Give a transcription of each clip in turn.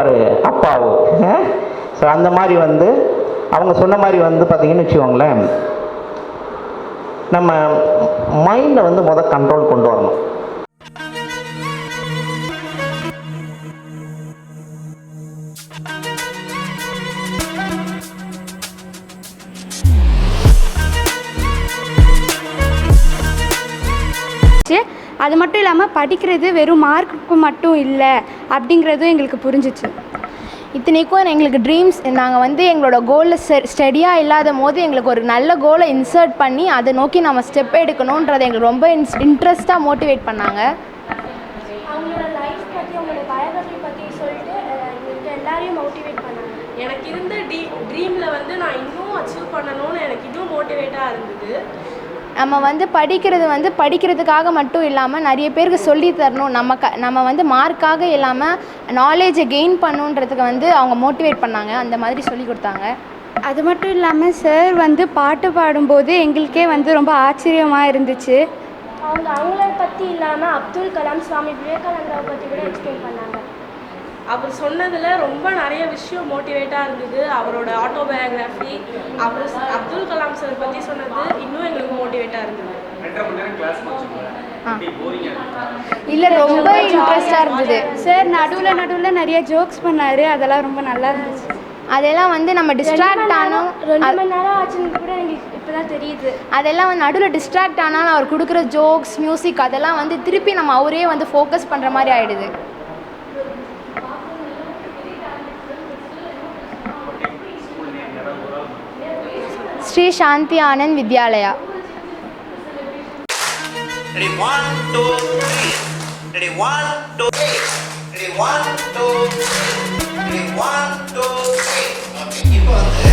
அவர் அப்பாவோ. ஸோ அந்த மாதிரி வந்து அவங்க சொன்ன மாதிரி வந்து பார்த்தீங்கன்னு வச்சுக்கோங்களேன் நம்ம மைண்டை வந்து முத கண்ட்ரோல் கொண்டு வரணும். அது மட்டும் இல்லாமல் படிக்கிறது வெறும் மார்க்கு மட்டும் இல்லை அப்படிங்கிறதும் எங்களுக்கு புரிஞ்சிச்சு. இத்தனைக்கும் எங்களுக்கு ட்ரீம்ஸ் நாங்கள் வந்து எங்களோட கோலில் ஸ்டடியாக இல்லாத போது எங்களுக்கு ஒரு நல்ல கோலை இன்சர்ட் பண்ணி அதை நோக்கி நம்ம ஸ்டெப் எடுக்கணுன்றதை எங்களுக்கு ரொம்ப இன்ஸ் இன்ட்ரெஸ்ட்டாக மோட்டிவேட் பண்ணாங்க. எனக்கு இருந்த ட்ரீ ட்ரீமில் வந்து நான் இன்னும் அச்சீவ் பண்ணணும்னு எனக்கு இன்னும் மோட்டிவேட்டாக இருந்தது. நம்ம வந்து படிக்கிறது வந்து படிக்கிறதுக்காக மட்டும் இல்லாமல் நிறைய பேருக்கு சொல்லி தரணும். நம்ம க நம்ம வந்து மார்க்காக இல்லாமல் நாலேஜை கெயின் பண்ணுன்றதுக்கு வந்து அவங்க மோட்டிவேட் பண்ணாங்க. அந்த மாதிரி சொல்லி கொடுத்தாங்க. அது மட்டும் இல்லாமல் சார் வந்து பாட்டு பாடும்போது எங்களுக்கே வந்து ரொம்ப ஆச்சரியமாக இருந்துச்சு. அவங்க அவங்கள பற்றி இல்லாமல் அப்துல் கலாம் சுவாமி விவேகானந்தாவை பற்றி கூட எக்ஸ்பிளைன் பண்ணாங்க. அவர் சொன்னதில் ரொம்ப நிறைய விஷயம் மோட்டிவேட்டாக இருந்தது. அவரோட ஆட்டோபயோகிராஃபி அவர் அப்துல் கலாம் சார் பற்றி சொன்னது இன்னும் எங்களுக்கு மோட்டிவேட்டாக இருந்தது. இல்லை ரொம்ப இன்ட்ரெஸ்டாக இருந்தது. சார் நடுவில் நடுவில் நிறைய ஜோக்ஸ் பண்ணார். அதெல்லாம் ரொம்ப நல்லா இருந்துச்சு. அதெல்லாம் வந்து நம்ம டிஸ்ட்ராக்ட் ஆனோம். ரெண்டு மணி நேரம் ஆச்சுன்னு கூட எங்களுக்கு இப்போ தான் தெரியுது. அதெல்லாம் வந்து நடுவில் டிஸ்ட்ராக்ட் ஆனாலும் அவர் கொடுக்குற ஜோக்ஸ் மியூசிக் அதெல்லாம் வந்து திருப்பி நம்ம அவரே வந்து ஃபோக்கஸ் பண்ணுற மாதிரி ஆயிடுது. One, two, three. Okay, இப்போ வந்து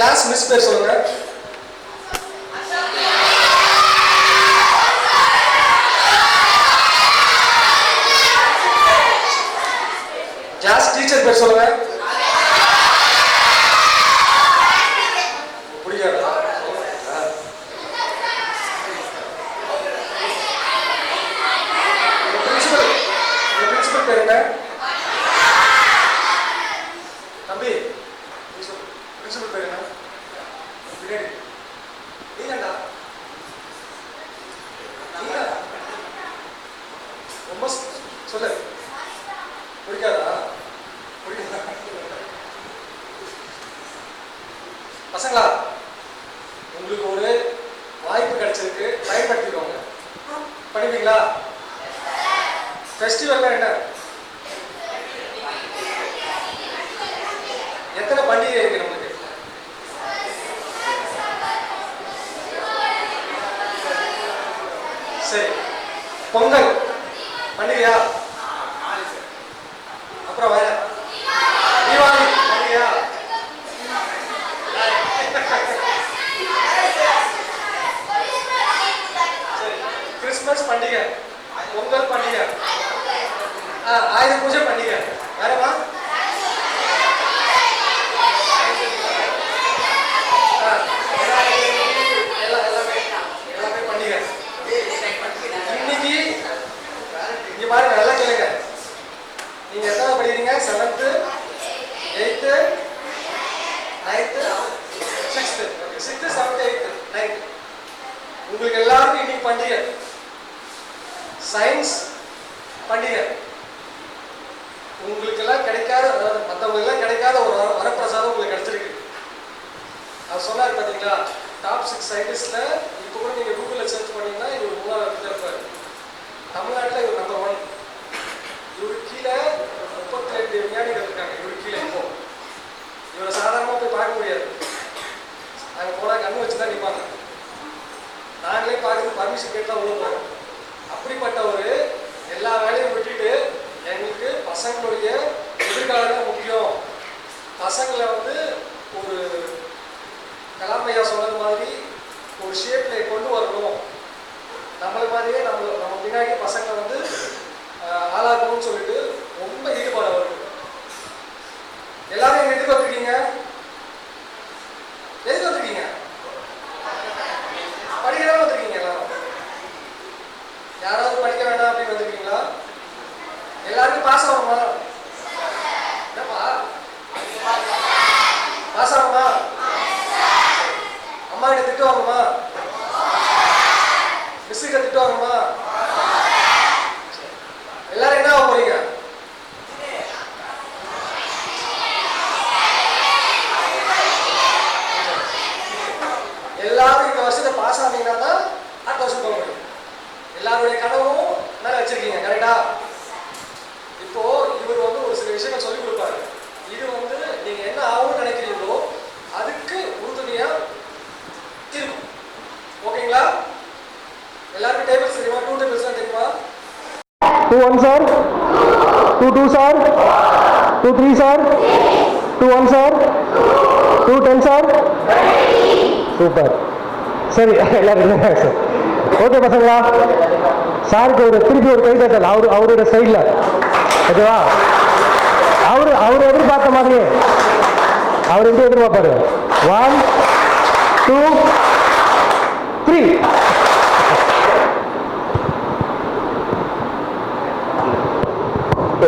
கிளாஸ் மிஸ் பேர் சொல்லுங்க கிளாஸ் டீச்சர் பேர் சொல்லுங்க புரியாது பிரின்சிபல் பிரின்சிபல் பேர் பசங்களா உங்களுக்கு ஒரு வாய்ப்பு கிடைச்சிருக்கு. பயன்படுத்திக்கோங்க. படிப்பீங்களா? ஃபெஸ்டிவல்னா என்ன? எத்தனை பண்டிகை இருக்கு நம்மளுக்கு? சரி. பொங்கல். பண்டிகையா? பண்டிகை பொங்கல் பண்டிகை ஆயுத பூஜை பண்டிகை வேறமா பாருங்க நல்லா கேளுங்க. நீங்க எத்தனை படிக்கிறீங்க? Seventh eighth ninth sixth sixth seventh eighth ninth உங்களுக்கு எல்லாருக்கும் இன்னைக்கு பண்டிகை. சயின்ஸ் பண்டிகை உங்களுக்கெல்லாம் கிடைக்காத அதாவது எல்லாம் கிடைக்காத ஒரு வர வரப்பிரசாதம் உங்களுக்கு கிடைச்சிருக்கு. அவர் சொன்னார் பார்த்தீங்களா டாப் சிக்ஸ் சயின்டிஸ்டில் இப்போ கூட நீங்கள் கூகுளில் சர்ச் பண்ணிங்கன்னா இவர் மூணாவது இடத்துல இருப்பார் தமிழ்நாட்டில் இவர் நம்பர் ஒன் இவருக்கு கீழே முப்பத்தி ரெண்டு விஞ்ஞானிகள் இருக்காங்க இவருக்கு கீழே இப்போ இவரை சாதாரணமாக போய் பார்க்க முடியாது நாங்கள் போனால் கண்ணு வச்சு தான் நிற்பாங்க நாங்களே பார்க்கறது பர்மிஷன் கேட்டு தான் உள்ள போகிறோம் அப்படிப்பட்ட ஒரு எல்லா வேலையும் விட்டுட்டு எங்களுக்கு பசங்களுடைய எதிர்காலம் தான் முக்கியம். பசங்களை வந்து ஒரு கலாமையா சொன்னது மாதிரி ஒரு ஷேப்பில் கொண்டு வரணும். நம்மள மாதிரியே நம்ம நம்ம பின்னாடி பசங்களை வந்து ஆளாகணும்னு சொல்லிட்டு ரொம்ப ஈடுபாடு அவருக்கு. எல்லாரும் எதுக்கு எதிர்பார்த்துருக்கீங்க எதுக்கு வந்திருக்கீங்க? வந்திருக்கீங்க எல்லாரும்? யாராவது படிக்க வேண்டாம் அப்படின்னு வந்திருக்கீங்களா? எல்லாருக்கும் பாஸ் ஆகணுமா கிட்ட எல்லாரும் என்ன ஆக போறீங்க? எல்லாரும் இந்த வருஷத்தை பாஸ் ஆனீங்கன்னா தான் அடுத்த வருஷம் போக முடியும். எல்லாருடைய கனவும் மேல வச்சிருக்கீங்க கரெக்டா இப்போ இவர் வந்து ஒரு சில விஷயங்கள் சொல்லி கொடுப்பாரு இது வந்து நீங்க என்ன ஆகும்னு நினைக்கிறீங்களோ அதுக்கு உறுதுணையா இருக்கும் ஓகேங்களா எல்லாருக்கும் டேபிள்ஸ் தெரியுமா டூ டேபிள்ஸ் தெரியுமா two one sir two two sir two three sir two one sir two ten sir super சரி எல்லாரும் சார் ஓகே பசங்களா. சாருக்கு ஒரு திருப்பி ஒரு கை தட்டல். அவரு அவரோட சைடில் ஓகேவா? அவரு அவர் எதிர்பார்த்த மாதிரியே. அவர் எப்படி எதிர்பார்ப்பாரு? ஒன் டூ த்ரீ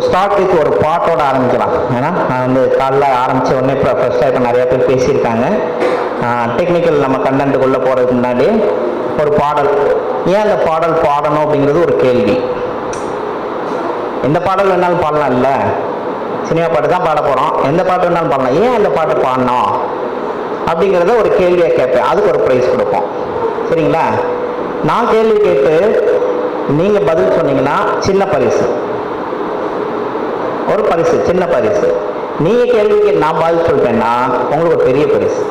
ஸ்டார்ட் ஒரு பாட்டோட ஆரம்பிக்கலாம். ஏன்னா நான் வந்து காலைல ஆரம்பித்த உடனே இப்போ ஃப்ரெஷ்ஷாக இப்போ நிறையா பேர் பேசியிருக்காங்க. டெக்னிக்கல் நம்ம கண்டென்ட்டுக்குள்ளே போகிறதுக்கு முன்னாடி ஒரு பாடல். ஏன் அந்த பாடல் பாடணும் அப்படிங்கிறது ஒரு கேள்வி. எந்த பாடல் வேணாலும் பாடலாம் இல்லை. சினிமா பாட்டு தான் பாட போகிறோம் எந்த பாட்டு வேணாலும் பாடலாம். ஏன் அந்த பாட்டு பாடணும்? அப்படிங்கிறத ஒரு கேள்வியை கேட்பேன். அதுக்கு ஒரு ப்ரைஸ் கொடுப்போம். சரிங்களா? நான் கேள்வி கேட்டு நீங்கள் பதில் சொன்னீங்கன்னா சின்ன பரிசு. ஒரு பரிசு சின்ன பரிசு. நீங்கள் கேள்விக்கு நான் பதில் சொல்லிட்டேன்னா உங்களுக்கு ஒரு பெரிய பரிசு.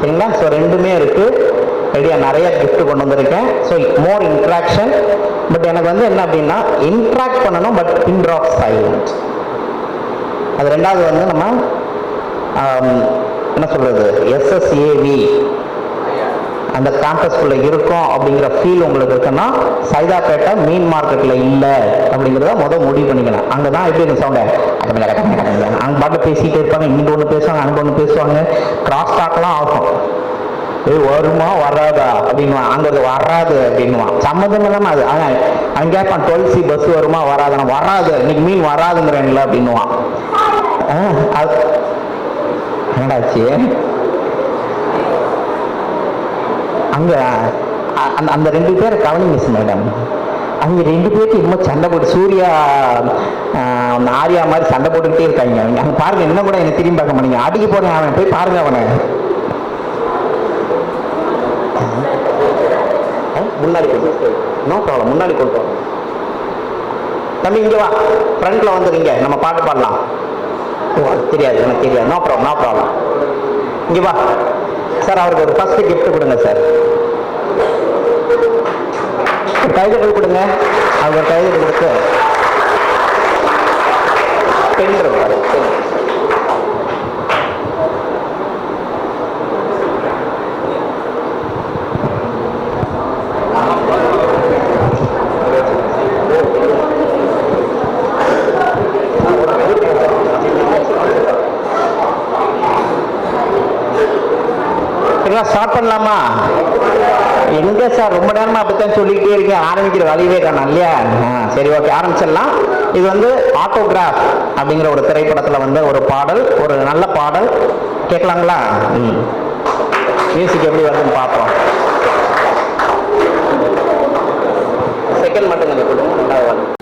சரிங்களா? ஸோ ரெண்டுமே இருக்குது ரெடியாக நிறைய கிஃப்ட் கொண்டு வந்திருக்கேன். ஸோ மோர் இன்ட்ராக்ஷன் பட் எனக்கு வந்து என்ன அப்படின்னா இன்ட்ராக்ட் பண்ணணும் பட் இன்ட்ராக் சைலண்ட் அது ரெண்டாவது வந்து நம்ம என்ன சொல்கிறது எஸ்எஸ்ஏவி அந்த கேம்பஸ்குள்ள இருக்கும் அப்படிங்கிற ஃபீல் உங்களுக்கு இருக்குன்னா சைதாப்பேட்டை மீன் மார்க்கெட்டில் இல்லை அப்படிங்கிறத முதல் முடிவு பண்ணிக்கணும். அங்கே தான் எப்படி இருக்கு சவுண்ட அங்கே பாட்டு பேசிகிட்டே இருப்பாங்க இங்கிட்டு ஒன்று பேசுவாங்க அங்கே ஒன்று பேசுவாங்க. கிராஸ் டாக்லாம் ஆகும். ஏய் வருமா வராதா? அப்படின்வான் அங்கே அது வராது அப்படின்வான் சம்மந்தம் இல்லாமல் அது அவன் அவன் கேட்பான் டுவெல் சி பஸ் வருமா வராதுன்னா. வராது. இன்னைக்கு மீன் வராதுங்கிறேன்ல அப்படின்னுவான். ஆ, அது என்னடாச்சு அங்கே அந்த அந்த ரெண்டு பேரை கவனிங்க மேடம். அவங்க ரெண்டு பேருக்கு இன்னும் சண்டை போட்டு சூர்யா ஆரியா அந்த மாதிரி சண்டை போட்டுக்கிட்டே இருக்காங்க. அவங்க அங்க பாருங்க என்ன கூட என்ன திரும்பி பார்க்க மாட்டீங்க. அடிக்க போறேன் அவன் போய் பாருங்க அவனை. ஆ, முன்னாடி நோ ப்ராப்ளம் முன்னாடி கொண்டு தம்பி இங்கே வா. ஃப்ரண்ட்ல வந்துருங்க நம்ம பாட்டு பாடலாம். ஓ அது தெரியாது எனக்கு தெரியாது. நோ ப்ராப்ளம் நோ ப்ராப்ளம் இங்கே வா. சார் அவருக்கு ஒரு ஃபர்ஸ்ட் கிஃப்ட் கொடுங்க சார். ஒரு கொடுங்க. அவங்க ஒரு கொடுத்து பெண்கள் இருப்பாரு பண்ணலாமா? எங்க சார் ரொம்ப நேரமா அப்படித்தான் சொல்லிக்கிட்டே இருக்கேன். ஆரம்பிக்கிற வழியே காணும் இல்லையா? சரி ஓகே ஆரம்பிச்சிடலாம். இது வந்து ஆட்டோகிராஃப் அப்படிங்கிற ஒரு திரைப்படத்துல வந்து ஒரு பாடல் ஒரு நல்ல பாடல். கேட்கலாங்களா? ம். மியூசிக் எப்படி வருதுன்னு பார்ப்போம். செகண்ட் மட்டும் கொஞ்சம் கொடுங்க ரெண்டாவது